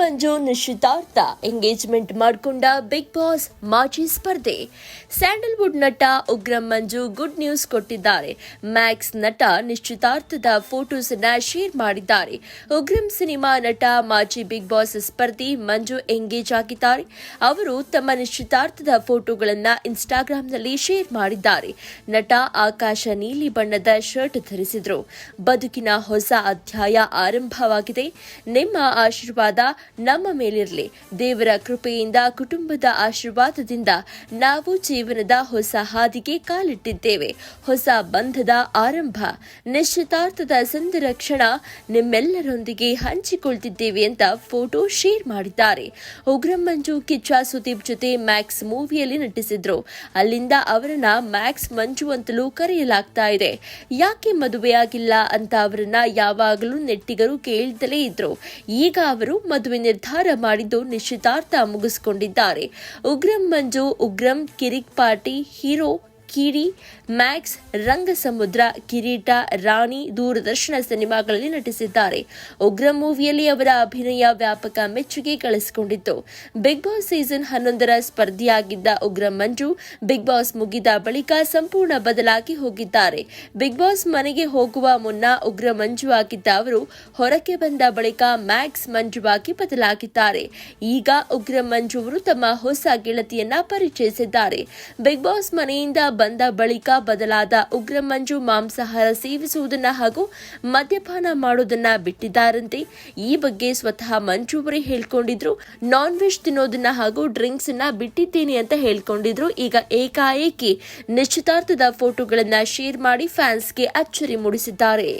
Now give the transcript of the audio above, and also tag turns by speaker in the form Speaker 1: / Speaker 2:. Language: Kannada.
Speaker 1: ಮಂಜು ನಿಶ್ಚಿತಾರ್ಥ ಎಂಗೇಜ್ಮೆಂಟ್ ಮಾಡಿಕೊಂಡ ಬಿಗ್ ಬಾಸ್ ಮಾಜಿ ಸ್ಪರ್ಧೆ. ಸ್ಯಾಂಡಲ್ವುಡ್ ನಟ ಉಗ್ರಂ ಮಂಜು ಗುಡ್ ನ್ಯೂಸ್ ಕೊಟ್ಟಿದ್ದಾರೆ. ಮ್ಯಾಕ್ಸ್ ನಟ ನಿಶ್ಚಿತಾರ್ಥದ ಫೋಟೋಸ್ ಅನ್ನ ಶೇರ್ ಮಾಡಿದ್ದಾರೆ. ಉಗ್ರಂ ಸಿನಿಮಾ ನಟ ಮಾಜಿ ಬಿಗ್ ಬಾಸ್ ಸ್ಪರ್ಧಿ ಮಂಜು ಎಂಗೇಜ್ ಆಗಿದ್ದಾರೆ. ಅವರು ತಮ್ಮ ನಿಶ್ಚಿತಾರ್ಥದ ಫೋಟೋಗಳನ್ನ ಇನ್ಸ್ಟಾಗ್ರಾಂನಲ್ಲಿ ಶೇರ್ ಮಾಡಿದ್ದಾರೆ. ನಟ ಆಕಾಶ ನೀಲಿ ಬಣ್ಣದ ಶರ್ಟ್ ಧರಿಸಿದ್ರು. ಬದುಕಿನ ಹೊಸ ಅಧ್ಯಾಯ ಆರಂಭವಾಗಿದೆ. ನಿಮ್ಮ ಆಶೀರ್ವಾದ ನಮ್ಮ ಮೇಲಿರಲಿ. ದೇವರ ಕೃಪೆಯಿಂದ, ಕುಟುಂಬದ ಆಶೀರ್ವಾದದಿಂದ ನಾವು ಜೀವನದ ಹೊಸ ಹಾದಿಗೆ ಕಾಲಿಟ್ಟಿದ್ದೇವೆ. ಹೊಸ ಬಂಧದ ಆರಂಭ, ನಿಶ್ಚಿತಾರ್ಥದ ಸುಂದರ ಕ್ಷಣ ನಿಮ್ಮೆಲ್ಲರೊಂದಿಗೆ ಹಂಚಿಕೊಳ್ತಿದ್ದೇವೆ ಅಂತ ಫೋಟೋ ಶೇರ್ ಮಾಡಿದ್ದಾರೆ. ಉಗ್ರಂ ಮಂಜು ಕಿಚ್ಚ ಸುದೀಪ್ ಜೊತೆ ಮ್ಯಾಕ್ಸ್ ಮೂವಿಯಲ್ಲಿ ನಟಿಸಿದ್ರು. ಅಲ್ಲಿಂದ ಅವರನ್ನ ಮ್ಯಾಕ್ಸ್ ಮಂಜು ಅಂತಲೂ ಕರೆಯಲಾಗ್ತಾ ಇದೆ. ಯಾಕೆ ಮದುವೆಯಾಗಿಲ್ಲ ಅಂತ ಅವರನ್ನ ಯಾವಾಗಲೂ ನೆಟ್ಟಿಗರು ಕೇಳ್ದಲೇ ಇದ್ರು. ಈಗ ಅವರು ಮದುವೆ ನಿರ್ಧಾರ ಮಾಡಿದ್ದು ನಿಶ್ಚಿತಾರ್ಥ ಮುಗಿಸಿಕೊಂಡಿದ್ದಾರೆ. Ugramm Manju Ugramm Kirik party hero Kidi Max Rangasamudra, Kireeta, Rani Doordarshan ಸಿನಿಮಾಗಳಲ್ಲಿ ನಟಿಸಿದ್ದಾರೆ. ಉಗ್ರಂ ಮೂವಿಯಲ್ಲಿ ಅವರ ಅಭಿನಯ ವ್ಯಾಪಕ ಮೆಚ್ಚುಗೆ ಗಳಿಸಿಕೊಂಡಿತ್ತು. ಬಿಗ್ ಬಾಸ್ ಸೀಸನ್ ಹನ್ನೊಂದರ ಸ್ಪರ್ಧಿಯಾಗಿದ್ದ ಉಗ್ರ ಮಂಜು, ಬಿಗ್ ಬಾಸ್ ಮುಗಿದ ಬಳಿಕ ಸಂಪೂರ್ಣ ಬದಲಾಗಿ ಹೋಗಿದ್ದಾರೆ. ಬಿಗ್ ಬಾಸ್ ಮನೆಗೆ ಹೋಗುವ ಮುನ್ನ ಉಗ್ರ ಮಂಜು ಆಗಿದ್ದ ಅವರು ಹೊರಕ್ಕೆ ಬಂದ ಬಳಿಕ ಮ್ಯಾಕ್ಸ್ ಮಂಜುವಾಗಿ ಬದಲಾಗಿದ್ದಾರೆ. ಈಗ ಉಗ್ರ ಮಂಜು ಅವರು ತಮ್ಮ ಹೊಸ ಗೆಳತಿಯನ್ನ ಪರಿಚಯಿಸಿದ್ದಾರೆ. ಬಿಗ್ ಬಾಸ್ ಮನೆಯಿಂದ ಬಂದ ಬಳಿಕ ಬದಲಾದ ಉಗ್ರ ಮಂಜು ಮಾಂಸಾಹಾರ ಸೇವಿಸುವುದನ್ನ ಹಾಗೂ ಮದ್ಯಪಾನ ಮಾಡೋದನ್ನ ಬಿಟ್ಟಿದ್ದಾರಂತೆ. ಈ ಬಗ್ಗೆ ಸ್ವತಃ ಮಂಜು ಅವರೇ ಹೇಳ್ಕೊಂಡಿದ್ರು. ನಾನ್ ವೆಜ್ ತಿನ್ನೋದನ್ನ ಹಾಗೂ ಡ್ರಿಂಕ್ಸ್ ಅನ್ನ ಬಿಟ್ಟಿದ್ದೀನಿ ಅಂತ ಹೇಳ್ಕೊಂಡಿದ್ರು. ಈಗ ಏಕಾಏಕಿ ನಿಶ್ಚಿತಾರ್ಥದ ಫೋಟೋಗಳನ್ನ ಶೇರ್ ಮಾಡಿ ಫ್ಯಾನ್ಸ್ಗೆ ಅಚ್ಚರಿ ಮೂಡಿಸಿದ್ದಾರೆ.